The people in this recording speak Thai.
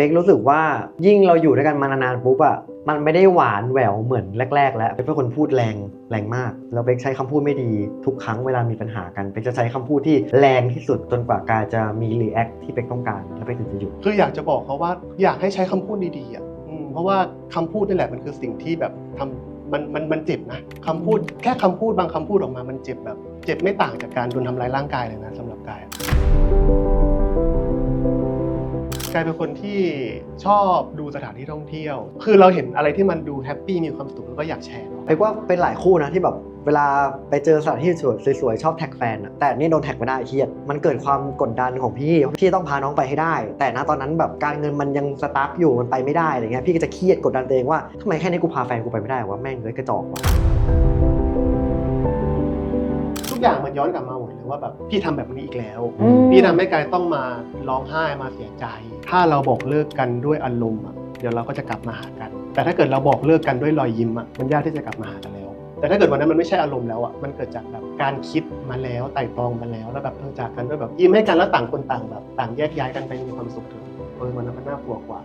ป๊กรู้สึกว่ายิ่งเราอยู่ด้วยกันมานานๆปุ๊บอะมันไม่ได้หวานแหววเหมือนแรก ๆ แล้วเป๊กเป็นคนพูดแรงแรงมากแล้วเป๊กใช้คำพูดไม่ดีทุกครั้งเวลามีปัญหากันเป๊กจะใช้คำพูดที่แรงที่สุดจนกว่ากาจะมีรีแอคที่เป๊กต้องการแล้วเป๊กถึงจะหยุดคืออยากจะบอกเขาว่าอยากให้ใช้คำพูดดีๆอะเพราะว่าคำพูดนี่แหละมันคือสิ่งที่แบบทำมันมันมันเจ็บนะคำพูดแค่คำพูดบางคำพูดออกมามันเจ็บแบบ เจ็บไม่ต่างจากการโดนทำร้ายร่างกายเลยนะสำายเป็นคนที่ชอบดูสถานที่ท่องเที่ยว คือเราเห็นอะไรที่มันดูแฮปปี้มีความสุขแล้วก็อยากแชร์เนอะเป๊กว่าเป็นหลายคู่นะที่แบบเวลาไปเจอสถานที่สวยสวยๆชอบแท็กแฟนอะแต่นี่โดนแท็กไม่ได้เครียด มันเกิดความกดดันของพี่พี่ต้องพาน้องไปให้ได้ แต่ณตอนนั้นแบบการเงินมันยังสตาร์ทอยู่มันไปไม่ได้อะไรเงี้ยพี่ก็จะเครียดกดดันตัวเองว่าทำไมแค่นี้กูพาแฟนกูไปไม่ได้วะแม่งเลยกระจอกวะทุก อย่างมันย้อนกลับมาหมดเลยว่าแบบพี่ทำแบบนี้อีกแล้วอืมพี่ทำให้กายต้องมาร้องไห้มาเสียใจ ถ้าเราบอกเลิกกันด้วยอารมณ์อะเดี๋ยวเราก็จะกลับมาหากัน แต่ถ้าเกิดเราบอกเลิกกันด้วยรอยยิ้มอะมันยากที่จะกลับมาหากันแล้ว แต่ถ้าเกิดวันนั้นมันไม่ใช่อารมณ์แล้วอะมันเกิดจากแบบการคิดมาแล้วไต่ตรองมาแล้วแล้วแบบเออจากกันด้วยแบบยิ้มให้กันแล้วต่างคนต่างแบบ ต่างแยกย้ายกันไปมีความสุขเถอะเออวันนั้นมันน่ากลัวกว่า